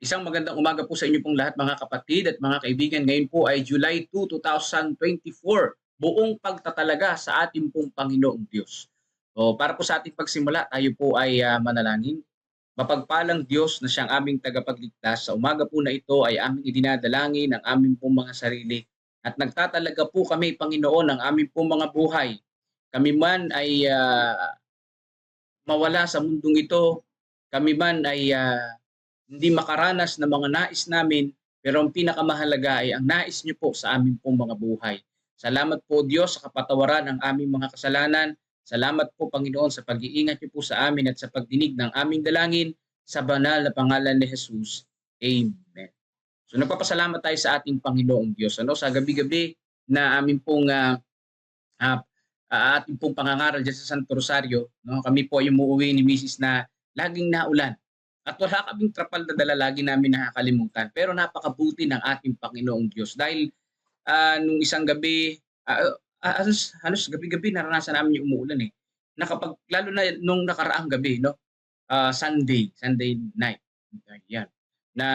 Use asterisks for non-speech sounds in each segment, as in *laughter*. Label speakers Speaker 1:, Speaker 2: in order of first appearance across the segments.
Speaker 1: Isang magandang umaga po sa inyo pong lahat mga kapatid at mga kaibigan. Ngayon po ay July 2, 2024. Buong pagtatalaga sa ating pong Panginoong Diyos. So, para po sa ating pagsimula, tayo po ay ah, manalangin. Mapagpalang Diyos na siyang aming tagapagligtas. Sa umaga po na ito ay aming idinadalangin ang aming pong mga sarili. At nagtatalaga po kami, Panginoon, ng aming pong mga buhay. Kami man ay ah, mawala sa mundong ito. Kami man ay ah, hindi makaranas ng mga nais namin, pero ang pinakamahalaga ay ang nais niyo po sa aming pong mga buhay. Salamat po Diyos sa kapatawaran ng aming mga kasalanan. Salamat po Panginoon sa pag-iingat niyo po sa amin at sa pagdinig ng aming dalangin sa banal na pangalan ni Jesus. Amen. So nagpapasalamat tayo sa ating Panginoong Diyos. Ano sa gabi-gabi na aming pong ah, ah, ah, ating pong pangangaral dyan sa Santo Rosario, no? Kami po ay umuwi ni Mrs. na laging naulan. At wala kaming trapal na dala lagi namin nakakalimutan. Pero napakabuti ng ating Panginoong Diyos. Dahil ah, nung isang gabi, ah, halos, halos gabi-gabi naranasan namin yung umuulan eh. Nakapag, lalo na nung nakaraang gabi, no? Ah, Sunday, Sunday night. Yan. Na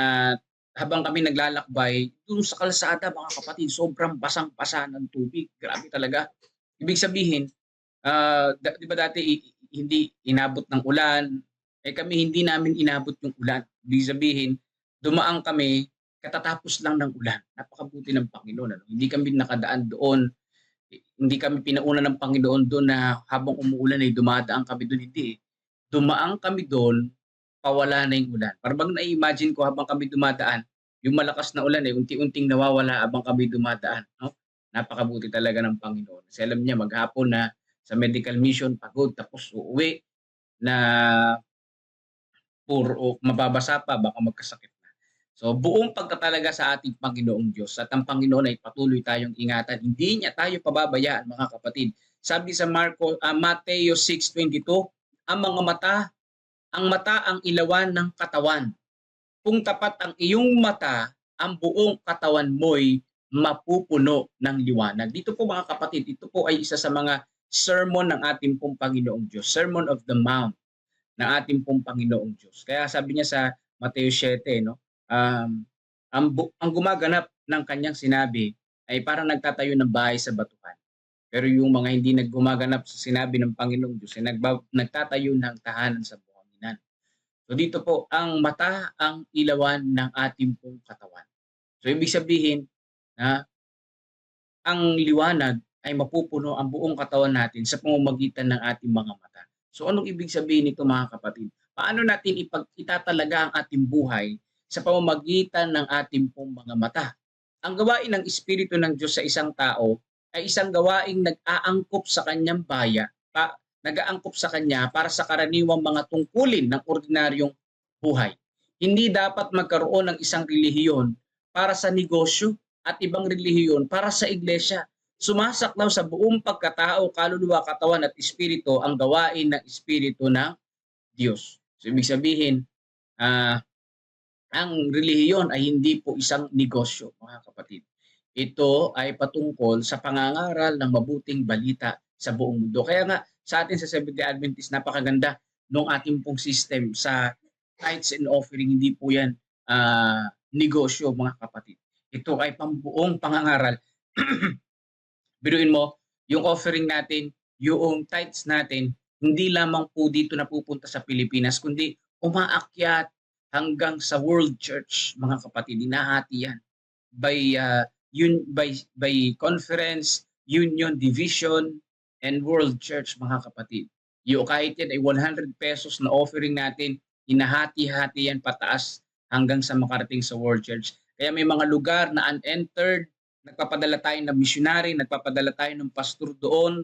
Speaker 1: habang kami naglalakbay, doon sa kalsada mga kapatid, sobrang basang-basa ng tubig. Grabe talaga. Ibig sabihin, da- di ba dati hindi inabot ng ulan, eh kami hindi namin inabot yung ulan. Ibig sabihin, dumaan kami katatapos lang ng ulan. Napakabuti ng Panginoon. Ano? Hindi kami nakadaan doon. Eh, Hindi kami pinauna ng Panginoon doon na habang umuulan ay dumadaan kami doon. Hindi. eh. Dumaan kami doon, pawala na yung ulan. Parang na-imagine ko habang kami dumadaan, yung malakas na ulan eh, unti-unting nawawala habang kami dumadaan. No? Napakabuti talaga ng Panginoon. Kasi alam niya, maghapon na sa medical mission, pagod, tapos uuwi na puro mababasa pa, baka magkasakit na. So buong pagtatalaga sa ating Panginoong Diyos at ang Panginoon ay patuloy tayong ingatan. Hindi niya tayo pababayaan mga kapatid. Sabi sa Marco, ah, Mateo 6.22, ang mga mata, ang mata ang ilawan ng katawan. Kung tapat ang iyong mata, ang buong katawan mo'y mapupuno ng liwanag. Dito po mga kapatid, ito po ay isa sa mga sermon ng ating pong Panginoong Diyos. Sermon of the Mount ng ating pong Panginoong Diyos. Kaya sabi niya sa Mateo 7, no, um, ang, ang gumaganap ng kanyang sinabi ay parang nagtatayo ng bahay sa batuhan. Pero yung mga hindi naggumaganap sa sinabi ng Panginoong Diyos ay nagba- nagtatayo ng tahanan sa buhanginan. So dito po, ang mata ang ilawan ng ating pong katawan. So ibig sabihin na ang liwanag ay mapupuno ang buong katawan natin sa pamamagitan ng ating mga mata. So anong ibig sabihin nito mga kapatid? Paano natin ipag itatalaga ang ating buhay sa pamamagitan ng ating pong mga mata? Ang gawain ng Espiritu ng Diyos sa isang tao ay isang gawaing nag-aangkop sa kanyang baya, pa, nag-aangkop sa kanya para sa karaniwang mga tungkulin ng ordinaryong buhay. Hindi dapat magkaroon ng isang relihiyon para sa negosyo at ibang relihiyon para sa iglesia sumasaklaw sa buong pagkatao, kaluluwa, katawan at espiritu ang gawain ng espiritu ng Diyos. So ibig sabihin, ah ang relihiyon ay hindi po isang negosyo, mga kapatid. Ito ay patungkol sa pangangaral ng mabuting balita sa buong mundo. Kaya nga sa atin sa Seventh-day Adventist, napakaganda nung ating pong system sa tithes and offering. Hindi po yan ah, negosyo, mga kapatid. Ito ay pambuong pangangaral *clears throat* biruin mo, yung offering natin, yung tithes natin, hindi lamang po dito napupunta sa Pilipinas, kundi umaakyat hanggang sa World Church, mga kapatid. Hinahati yan by, uh, yun, by, by conference, union, division, and World Church, mga kapatid. Yung kahit yan ay 100 pesos na offering natin, hinahati-hati yan pataas hanggang sa makarating sa World Church. Kaya may mga lugar na unentered, nagpapadala tayo ng missionary, nagpapadala tayo ng pastor doon,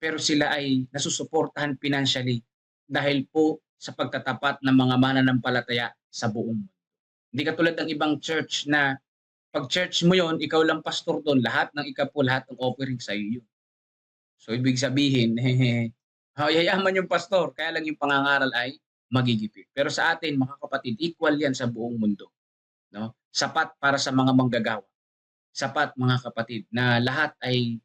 Speaker 1: pero sila ay nasusuportahan financially dahil po sa pagtatapat ng mga mananampalataya sa buong mundo. Hindi katulad ng ibang church na pag church mo yon, ikaw lang pastor doon, lahat ng ikapo, lahat ng offering sa iyo yun. So ibig sabihin, *laughs* yayaman yung pastor, kaya lang yung pangangaral ay magigipit. Pero sa atin, mga kapatid, equal yan sa buong mundo. No? Sapat para sa mga manggagawa sapat mga kapatid na lahat ay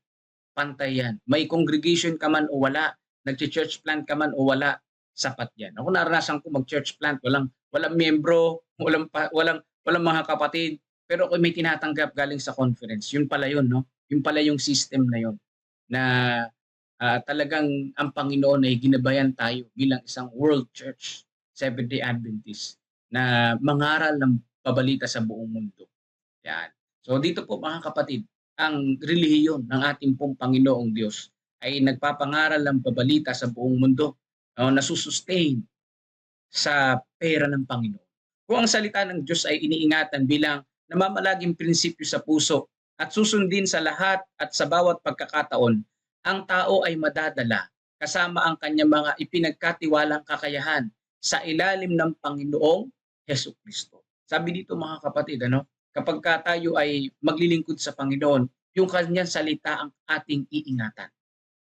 Speaker 1: pantay yan. May congregation ka man o wala, nag-church plant ka man o wala, sapat yan. Ako naranasan ko mag-church plant, walang walang miyembro, walang pa, walang walang mga kapatid, pero ako may tinatanggap galing sa conference. Yun pala yun, no? Yun pala yung system na yun na ah, talagang ang Panginoon ay ginabayan tayo bilang isang world church, Seventh-day Adventist, na mangaral ng pabalita sa buong mundo. Yan. So dito po mga kapatid, ang relihiyon ng ating pong Panginoong Diyos ay nagpapangaral ng pabalita sa buong mundo no, na susustain sa pera ng Panginoon. Kung ang salita ng Diyos ay iniingatan bilang namamalaging prinsipyo sa puso at susundin sa lahat at sa bawat pagkakataon, ang tao ay madadala kasama ang kanyang mga ipinagkatiwalang kakayahan sa ilalim ng Panginoong Heso Kristo. Sabi dito mga kapatid, ano, kapag ka tayo ay maglilingkod sa Panginoon, yung kanyang salita ang ating iingatan.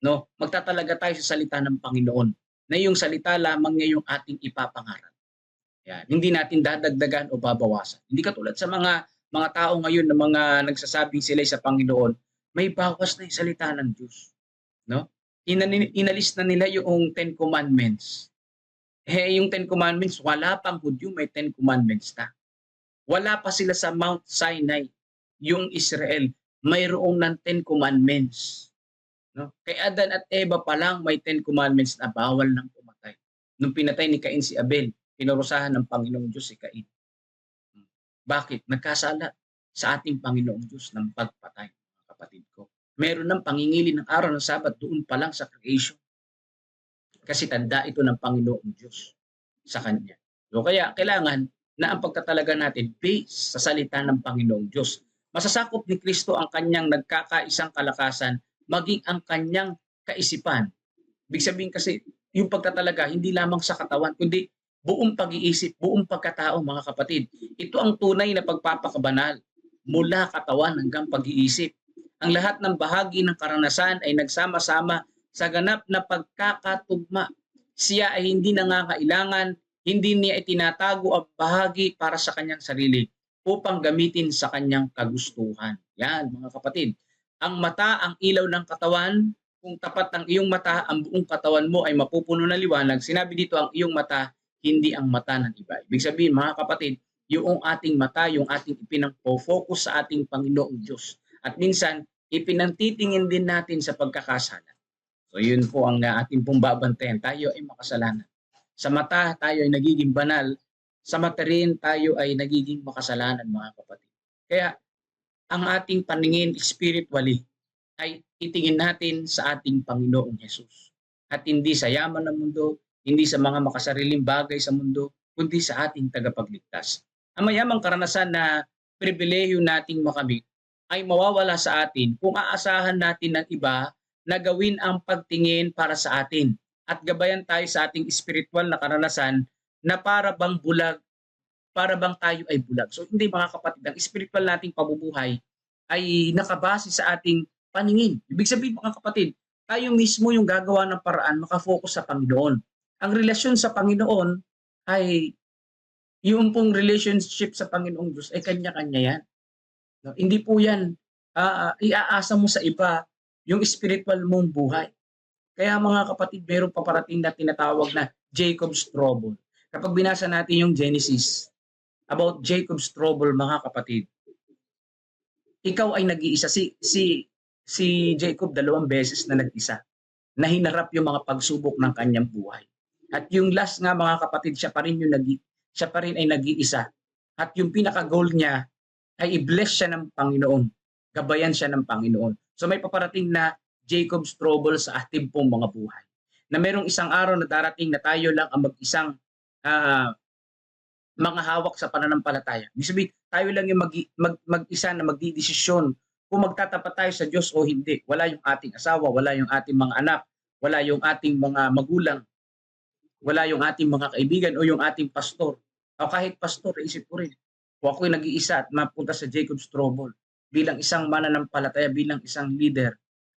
Speaker 1: No? Magtatalaga tayo sa salita ng Panginoon na yung salita lamang niya yung ating ipapangaral. Yan. Hindi natin dadagdagan o babawasan. Hindi katulad sa mga mga tao ngayon na mga nagsasabing sila sa Panginoon, may bawas na yung salita ng Diyos. No? Inani- inalis na nila yung Ten Commandments. Eh, yung Ten Commandments, wala pang Hudyo, may Ten Commandments na. Wala pa sila sa Mount Sinai, yung Israel, mayroong ng Ten Commandments. No? Kay Adan at Eva pa lang may Ten Commandments na bawal nang pumatay. Nung pinatay ni Cain si Abel, pinurusahan ng Panginoong Diyos si Cain. Bakit? Nagkasala sa ating Panginoong Diyos ng pagpatay, mga kapatid ko. Meron ng pangingili ng araw ng Sabat doon pa lang sa creation. Kasi tanda ito ng Panginoong Diyos sa Kanya. So kaya kailangan na ang pagtatalaga natin based sa salita ng Panginoong Diyos. Masasakop ni Kristo ang kanyang nagkakaisang kalakasan maging ang kanyang kaisipan. Ibig sabihin kasi yung pagtatalaga hindi lamang sa katawan kundi buong pag-iisip, buong pagkatao mga kapatid. Ito ang tunay na pagpapakabanal mula katawan hanggang pag-iisip. Ang lahat ng bahagi ng karanasan ay nagsama-sama sa ganap na pagkakatugma. Siya ay hindi nangangailangan, hindi niya itinatago ang bahagi para sa kanyang sarili upang gamitin sa kanyang kagustuhan. Yan mga kapatid. Ang mata ang ilaw ng katawan. Kung tapat ang iyong mata, ang buong katawan mo ay mapupuno ng liwanag. Sinabi dito ang iyong mata, hindi ang mata ng iba. Ibig sabihin mga kapatid, yung ating mata, yung ating ipinang-focus sa ating Panginoong Diyos. At minsan, ipinantitingin din natin sa pagkakasala. So yun po ang ating pong. Tayo ay makasalanan. Sa mata, tayo ay nagiging banal. Sa mata rin, tayo ay nagiging makasalanan mga kapatid. Kaya ang ating paningin spiritually ay itingin natin sa ating Panginoong Hesus. At hindi sa yaman ng mundo, hindi sa mga makasariling bagay sa mundo, kundi sa ating tagapagligtas. Ang mayamang karanasan na pribileyo nating makamit ay mawawala sa atin kung aasahan natin ng iba na gawin ang pagtingin para sa atin at gabayan tayo sa ating spiritual na karanasan na para bang bulag, para bang tayo ay bulag. So hindi mga kapatid, ang spiritual nating pabubuhay ay nakabase sa ating paningin. Ibig sabihin mga kapatid, tayo mismo yung gagawa ng paraan makafocus sa Panginoon. Ang relasyon sa Panginoon ay yung pong relationship sa Panginoong Diyos ay kanya-kanya yan. No? Hindi po yan uh, iaasa mo sa iba yung spiritual mong buhay. Kaya mga kapatid, meron paparating na tinatawag na Jacob's Trouble. Kapag binasa natin yung Genesis about Jacob's Trouble, mga kapatid, ikaw ay nag-iisa. Si, si, si Jacob dalawang beses na nag-isa na hinarap yung mga pagsubok ng kanyang buhay. At yung last nga mga kapatid, siya pa rin yung nag siya pa rin ay nag-iisa. At yung pinaka-goal niya ay i-bless siya ng Panginoon. Gabayan siya ng Panginoon. So may paparating na Jacob's trouble sa ating pong mga buhay. Na merong isang araw na darating na tayo lang ang mag-isang uh, mga hawak sa pananampalataya. Ibig sabihin, tayo lang yung mag, mag, mag-isa na magdidesisyon kung magtatapat tayo sa Diyos o hindi. Wala yung ating asawa, wala yung ating mga anak, wala yung ating mga magulang, wala yung ating mga kaibigan o yung ating pastor. O kahit pastor, isip ko rin, kung ako'y nag-iisa at mapunta sa Jacob's Trouble, bilang isang mananampalataya, bilang isang leader,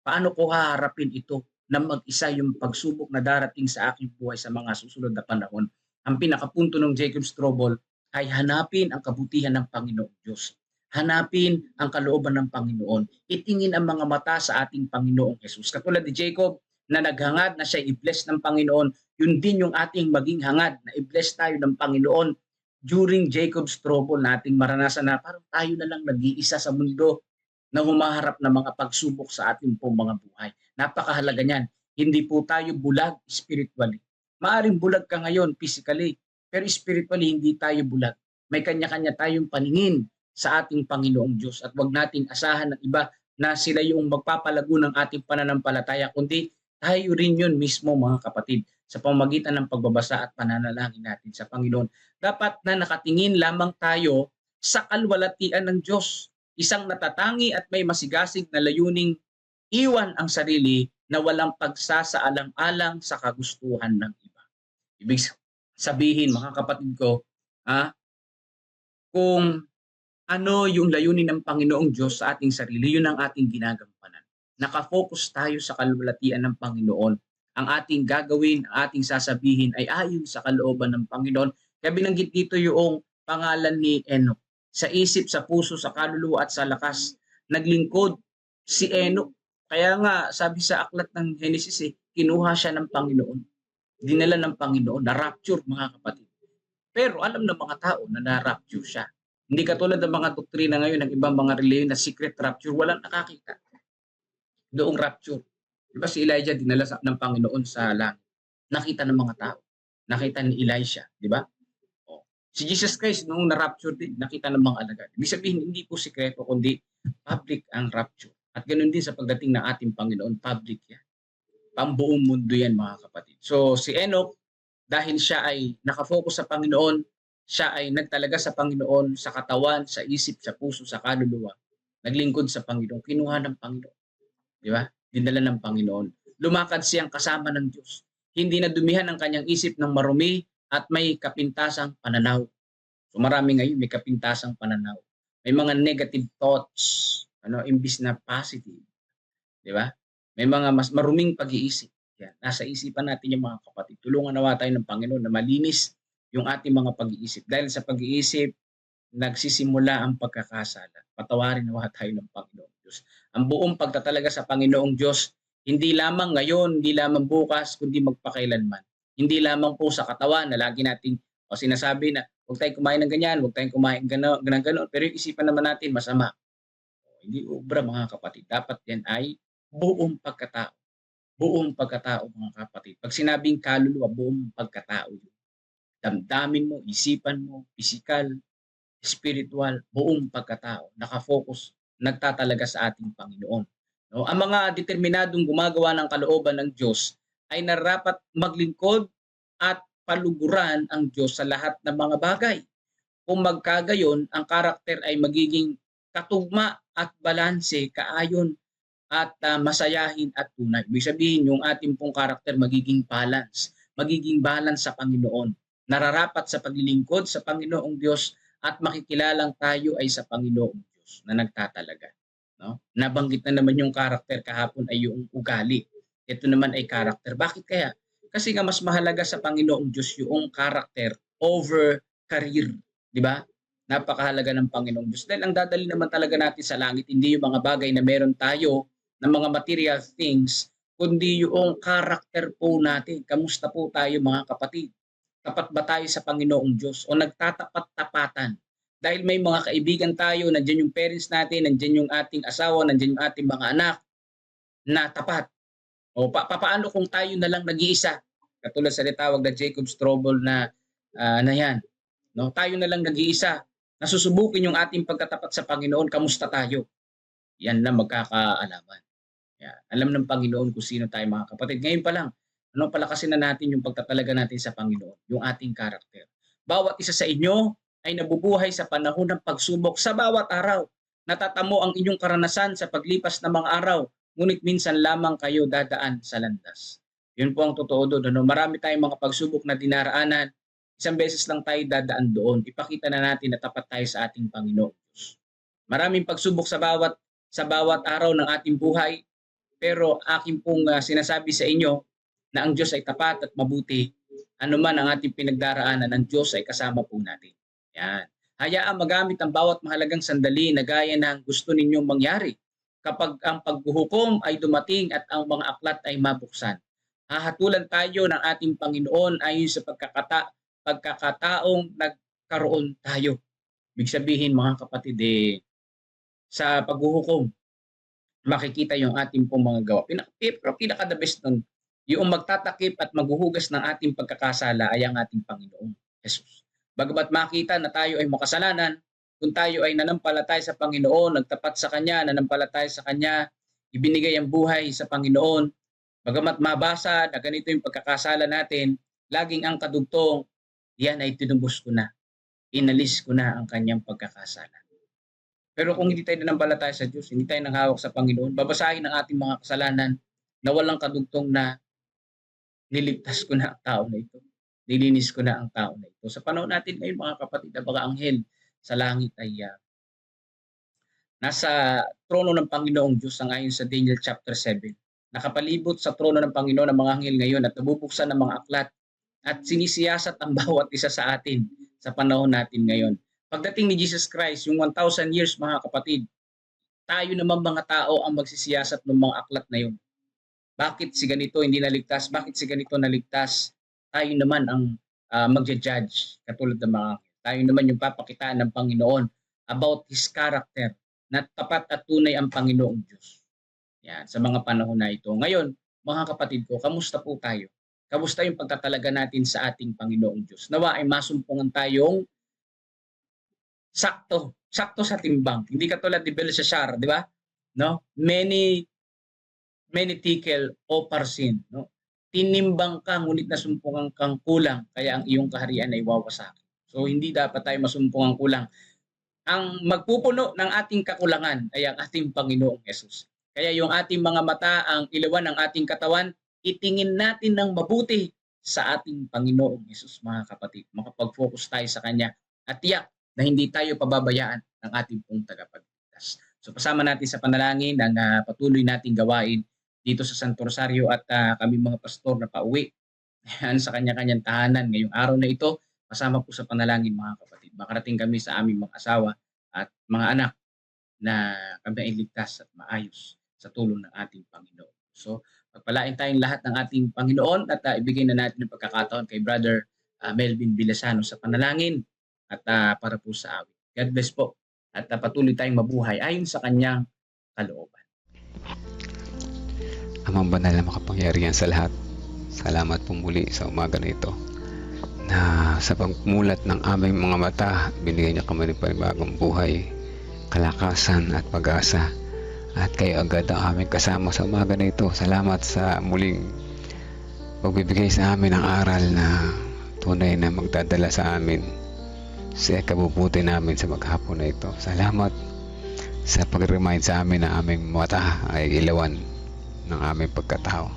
Speaker 1: paano ko haharapin ito na mag-isa yung pagsubok na darating sa aking buhay sa mga susunod na panahon? Ang pinakapunto ng Jacob's Trouble ay hanapin ang kabutihan ng Panginoong Diyos. Hanapin ang kalooban ng Panginoon. Itingin ang mga mata sa ating Panginoong Jesus. Katulad ni Jacob, na naghangad na siya i-bless ng Panginoon, yun din yung ating maging hangad na i-bless tayo ng Panginoon during Jacob's trouble na ating maranasan na parang tayo na lang nag-iisa sa mundo na humaharap ng mga pagsubok sa ating pong mga buhay. Napakahalaga niyan. Hindi po tayo bulag spiritually. Maaring bulag ka ngayon physically, pero spiritually hindi tayo bulag. May kanya-kanya tayong paningin sa ating Panginoong Diyos at wag nating asahan ng iba na sila yung magpapalago ng ating pananampalataya, kundi tayo rin yun mismo mga kapatid sa pamagitan ng pagbabasa at pananalangin natin sa Panginoon. Dapat na nakatingin lamang tayo sa kalwalatian ng Diyos. Isang natatangi at may masigasig na layuning iwan ang sarili na walang pagsasaalang-alang sa kagustuhan ng iba. Ibig sabihin, mga kapatid ko, ha, kung ano yung layunin ng Panginoong Diyos sa ating sarili, yun ang ating ginagampanan. Nakafocus tayo sa kalwalatian ng Panginoon. Ang ating gagawin, ang ating sasabihin ay ayon sa kalooban ng Panginoon. Kaya binanggit dito yung pangalan ni Enoch. Sa isip, sa puso, sa kaluluwa at sa lakas, naglingkod si Enoch. Kaya nga, sabi sa aklat ng Genesis, eh, kinuha siya ng Panginoon. Dinala ng Panginoon, na-rapture mga kapatid. Pero alam ng mga tao na na-rapture siya. Hindi katulad ng mga doktrina ngayon ng ibang mga reliyon na secret rapture, walang nakakita. Doong rapture. Di ba si Elijah dinala sa, ng Panginoon sa langit? Nakita ng mga tao. Nakita ni Elisha, di ba? Si Jesus Christ, nung na-rapture din, nakita ng mga alagad. Ibig sabihin, hindi po sikreto, kundi public ang rapture. At ganoon din sa pagdating ng ating Panginoon, public yan. Pambuong mundo yan, mga kapatid. So, si Enoch, dahil siya ay nakafocus sa Panginoon, siya ay nagtalaga sa Panginoon, sa katawan, sa isip, sa puso, sa kaluluwa. Naglingkod sa Panginoon, kinuha ng Panginoon. Di ba? Dinala ng Panginoon. Lumakad siyang kasama ng Diyos. Hindi na dumihan ang kanyang isip ng marumi at may kapintasang pananaw. So marami ngayon may kapintasang pananaw. May mga negative thoughts, ano, imbis na positive. Di ba? May mga mas maruming pag-iisip. Yan. Nasa isipan natin yung mga kapatid. Tulungan nawa tayo ng Panginoon na malinis yung ating mga pag-iisip. Dahil sa pag-iisip, nagsisimula ang pagkakasala. Patawarin nawa tayo ng Panginoong Diyos. Ang buong pagtatalaga sa Panginoong Diyos, hindi lamang ngayon, hindi lamang bukas, kundi magpakailanman. Hindi lamang po sa katawan na lagi nating o sinasabi na huwag tayong kumain ng ganyan, huwag tayong kumain gano'n, ng gano'n. Pero yung isipan naman natin, masama. O, hindi ubra mga kapatid. Dapat yan ay buong pagkatao. Buong pagkatao mga kapatid. Pag sinabing kaluluwa, buong pagkatao yun damdamin mo, isipan mo, physical, spiritual, buong pagkatao, nakafocus, nagtatalaga sa ating Panginoon. No? Ang mga determinadong gumagawa ng kalooban ng Diyos ay narapat maglingkod at paluguran ang Diyos sa lahat ng mga bagay. Kung magkagayon, ang karakter ay magiging katugma at balanse, kaayon at uh, masayahin at tunay. Ibig sabihin, yung ating pong karakter magiging balance, magiging balance sa Panginoon nararapat sa paglilingkod sa Panginoong Diyos at makikilalang tayo ay sa Panginoong Diyos na nagtatalaga. No? Nabanggit na naman yung karakter kahapon ay yung ugali. Ito naman ay karakter. Bakit kaya? Kasi nga mas mahalaga sa Panginoong Diyos yung karakter over career. Di ba? Napakahalaga ng Panginoong Diyos. Dahil ang dadali naman talaga natin sa langit, hindi yung mga bagay na meron tayo ng mga material things, kundi yung karakter po natin. Kamusta po tayo mga kapatid? tapat ba tayo sa Panginoong Diyos o nagtatapat-tapatan? Dahil may mga kaibigan tayo, nandiyan yung parents natin, nandiyan yung ating asawa, nandiyan yung ating mga anak na tapat. O pa paano kung tayo na lang nag-iisa? Katulad sa litawag na Jacob's Trouble na uh, na yan. No? Tayo na lang nag-iisa. Nasusubukin yung ating pagkatapat sa Panginoon, kamusta tayo? Yan lang magkakaalaman. Yan. Alam ng Panginoon kung sino tayo mga kapatid. Ngayon pa lang, ano, palakasin na natin yung pagtatalaga natin sa Panginoon, yung ating karakter. Bawat isa sa inyo ay nabubuhay sa panahon ng pagsubok sa bawat araw. Natatamo ang inyong karanasan sa paglipas ng mga araw, ngunit minsan lamang kayo dadaan sa landas. Yun po ang totoo doon. Ano? Marami tayong mga pagsubok na dinaraanan. Isang beses lang tayo dadaan doon. Ipakita na natin na tapat tayo sa ating Panginoon. Maraming pagsubok sa bawat sa bawat araw ng ating buhay. Pero akin pong uh, sinasabi sa inyo, na ang Diyos ay tapat at mabuti, anuman ang ating pinagdaraanan, ang Diyos ay kasama po natin. Yan. Hayaan magamit ang bawat mahalagang sandali na gaya ng gusto ninyong mangyari kapag ang paghuhukom ay dumating at ang mga aklat ay mabuksan. Hahatulan tayo ng ating Panginoon ayon sa pagkakata, pagkakataong nagkaroon tayo. Ibig sabihin mga kapatid, eh, sa paghuhukom, makikita yung ating pong mga gawa. Pinaka, pinaka the best nun, yung magtatakip at maghuhugas ng ating pagkakasala ay ang ating Panginoong Jesus. Bagamat makita na tayo ay makasalanan, kung tayo ay nanampalataya sa Panginoon, nagtapat sa Kanya, nanampalataya sa Kanya, ibinigay ang buhay sa Panginoon, bagamat mabasa na ganito yung pagkakasala natin, laging ang kadugtong, yan ay tinubos ko na. Inalis ko na ang kanyang pagkakasala. Pero kung hindi tayo nanampalataya sa Diyos, hindi tayo nanghawak sa Panginoon, babasahin ang ating mga kasalanan na walang kadugtong na niligtas ko na ang tao na ito. Nilinis ko na ang tao na ito. Sa panahon natin ngayon, mga kapatid, na baka anghel sa langit ay uh, nasa trono ng Panginoong Diyos ang ayon sa Daniel chapter 7. Nakapalibot sa trono ng Panginoon ang mga anghel ngayon at nabubuksan ng mga aklat at sinisiyasat ang *laughs* bawat isa sa atin sa panahon natin ngayon. Pagdating ni Jesus Christ, yung 1,000 years mga kapatid, tayo naman mga tao ang magsisiyasat ng mga aklat na yun. Bakit si ganito hindi naligtas? Bakit si ganito naligtas? Tayo naman ang uh, magja-judge katulad ng mga tayo naman yung papakitaan ng Panginoon about His character na tapat at tunay ang Panginoong Diyos. Yan, sa mga panahon na ito. Ngayon, mga kapatid ko, kamusta po tayo? Kamusta yung pagtatalaga natin sa ating Panginoong Diyos? Nawa ay masumpungan tayong sakto, sakto sa timbang. Hindi katulad ni Belshazzar, di ba? No? Many many tikel o parsin, no? Tinimbang ka ngunit nasumpungan kang kulang kaya ang iyong kaharian ay wawasak. So hindi dapat tayo masumpungan kulang. Ang magpupuno ng ating kakulangan ay ang ating Panginoong Yesus. Kaya yung ating mga mata, ang ilawan ng ating katawan, itingin natin ng mabuti sa ating Panginoong Yesus, mga kapatid. Makapag-focus tayo sa Kanya at tiyak na hindi tayo pababayaan ng ating pong tagapagligtas. So kasama natin sa panalangin ang uh, patuloy nating gawain dito sa Santo Rosario at uh, kami mga pastor na pauwi *laughs* sa kanya-kanyang tahanan ngayong araw na ito. Kasama po sa panalangin mga kapatid. Makarating kami sa aming mga asawa at mga anak na kami ay ligtas at maayos sa tulong ng ating Panginoon. So, pagpalain tayong lahat ng ating Panginoon at uh, ibigay na natin ang pagkakataon kay Brother uh, Melvin Bilasano sa panalangin at uh, para po sa awit. God bless po at uh, patuloy tayong mabuhay ayon sa kanyang kalooban.
Speaker 2: Amang banal na makapangyarihan sa lahat. Salamat po muli sa umaga na ito na sa pagmulat ng aming mga mata, binigyan niya kami ng panibagong buhay, kalakasan at pag-asa. At kayo agad ang aming kasama sa umaga na ito. Salamat sa muling pagbibigay sa amin ng aral na tunay na magdadala sa amin sa kabubuti namin sa maghapon na ito. Salamat sa pag-remind sa amin na aming mata ay ilawan ng aming pagkatao.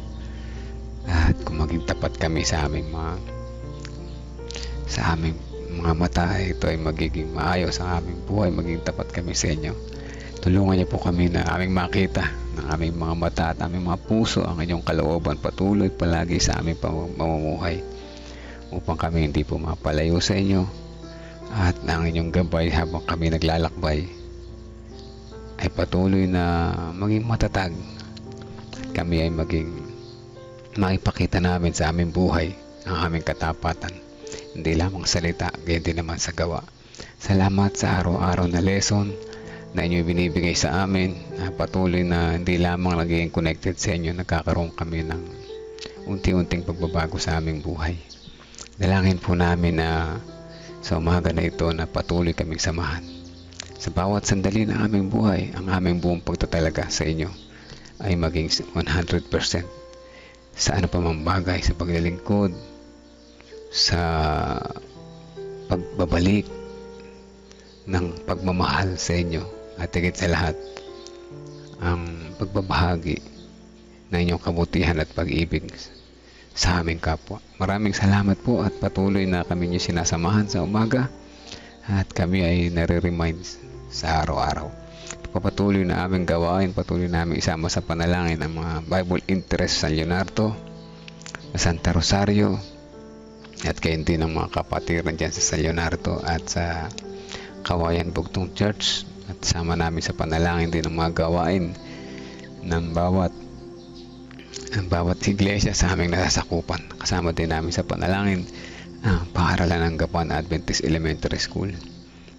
Speaker 2: At kung maging tapat kami sa aming mga sa aming mga mata ito ay magiging maayos ang aming buhay maging tapat kami sa inyo. Tulungan niyo po kami na aming makita ng aming mga mata at aming mga puso ang inyong kalooban patuloy palagi sa aming pamumuhay upang kami hindi po mapalayo sa inyo at ang inyong gabay habang kami naglalakbay ay patuloy na maging matatag. Kami ay maging makipakita namin sa aming buhay ang aming katapatan hindi lamang salita, gayon din naman sa gawa. Salamat sa araw-araw na lesson na inyo binibigay sa amin. Na patuloy na hindi lamang naging connected sa inyo, nagkakaroon kami ng unti-unting pagbabago sa aming buhay. Dalangin po namin na sa umaga na ito na patuloy kaming samahan. Sa bawat sandali ng aming buhay, ang aming buong pagtatalaga sa inyo ay maging 100% sa ano pa mang bagay sa paglilingkod, sa pagbabalik ng pagmamahal sa inyo at higit sa lahat ang pagbabahagi ng inyong kabutihan at pag-ibig sa aming kapwa. Maraming salamat po at patuloy na kami niyo sinasamahan sa umaga at kami ay nare-remind sa araw-araw. Papatuloy na aming gawain, patuloy namin isama sa panalangin ang mga Bible interest sa Leonardo, Santa Rosario, at din ng mga kapatiran dyan sa San Leonardo at sa Kawayan Bugtong Church at sama namin sa panalangin din ng mga gawain ng bawat ang bawat iglesia sa aming nasasakupan. Kasama din namin sa panalangin ang paaralan ng Gapan Adventist Elementary School.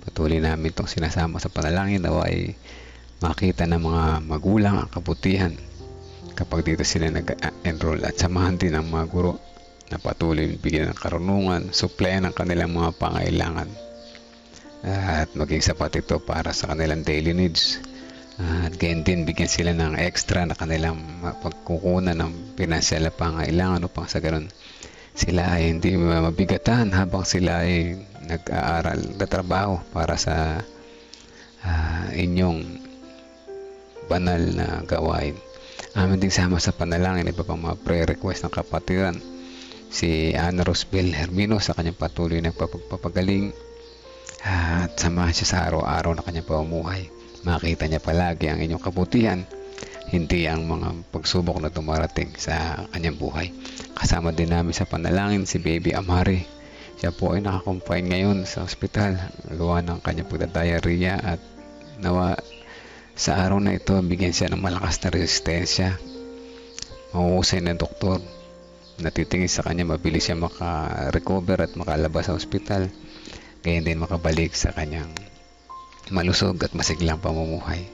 Speaker 2: Patuloy namin itong sinasama sa panalangin daw ay makita ng mga magulang ang kabutihan kapag dito sila nag-enroll at samahan din ang mga guro na patuloy bigyan ng karunungan, supplyan ng kanilang mga pangailangan at maging sapat ito para sa kanilang daily needs. At gayon din bigyan sila ng extra na kanilang pagkukunan ng pinansyal na pangailangan upang sa ganun sila ay hindi mabigatan habang sila ay nag-aaral na trabaho para sa ah, inyong banal na gawain. Amin din sama sa panalangin iba pang mga prayer request ng kapatiran si Ana Rosbel Hermino sa kanyang patuloy na pagpapagaling at samahan siya sa araw-araw na kanyang pamumuhay. Makita niya palagi ang inyong kabutihan, hindi ang mga pagsubok na dumarating sa kanyang buhay. Kasama din namin sa panalangin si Baby Amari. Siya po ay nakakumpine ngayon sa ospital. Gawa ng kanyang pagdadiarrhea at nawa sa araw na ito bigyan siya ng malakas na resistensya. Mahuhusay ng doktor. Natitingin sa kanya mabilis siya maka-recover at makalabas sa ospital. Gayon din makabalik sa kanyang malusog at masiglang pamumuhay.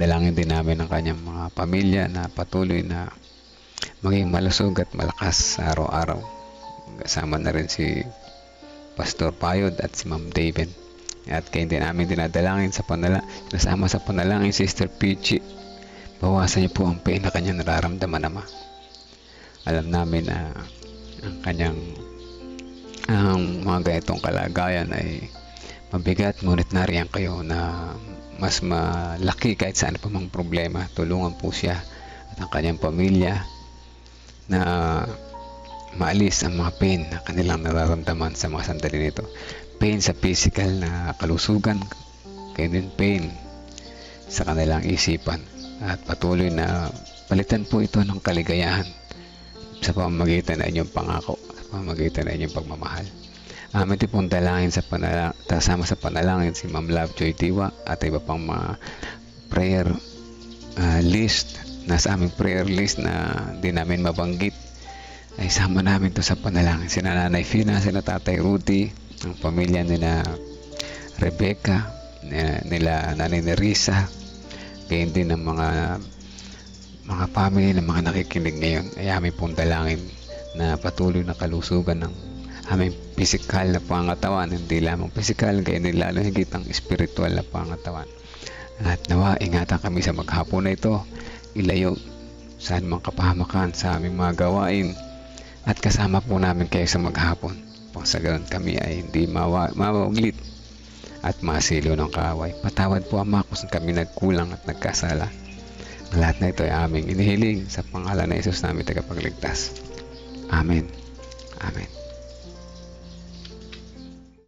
Speaker 2: Dalangin din namin ang kanyang mga pamilya na patuloy na maging malusog at malakas araw-araw. Kasama na rin si Pastor Payod at si Ma'am David. At kayo din namin dinadalangin sa panala, nasama sa panalangin si Sister Peachy. Bawasan niyo po ang pain na kanyang nararamdaman naman. Alam namin na ang kanyang ang mga ganitong kalagayan ay mabigat ngunit nariyan kayo na mas malaki kahit saan pa mang problema. Tulungan po siya at ang kanyang pamilya na maalis ang mga pain na kanilang nararamdaman sa mga sandali nito. Pain sa physical na kalusugan, kaya din pain sa kanilang isipan at patuloy na palitan po ito ng kaligayahan sa pamamagitan ng inyong pangako, sa pamamagitan ng inyong pagmamahal. Amin din pong dalangin sa panalangin, kasama sa panalangin si Ma'am Lovejoy Tiwa at iba pang mga prayer ah, list nasa aming prayer list na di namin mabanggit ay sama namin to sa panalangin si Nanay Fina, si Tatay Rudy ang pamilya nila Rebecca nila, nila Nanay Nerissa gayon din ng mga mga family ng mga nakikinig ngayon ay aming pong dalangin na patuloy na kalusugan ng aming physical na pangatawan hindi lamang physical kaya lalo higit ang spiritual na pangatawan. At nawa ingatan kami sa maghapon na ito. Ilayo sa anumang kapahamakan sa aming mga gawain. At kasama po namin kayo sa maghapon. Pang sa ganun kami ay hindi mawa, at masilo ng kaaway. Patawad po ama kung saan kami nagkulang at nagkasala lahat na ito ay aming inihiling sa pangalan ng Isus namin tagapagligtas. Amen. Amen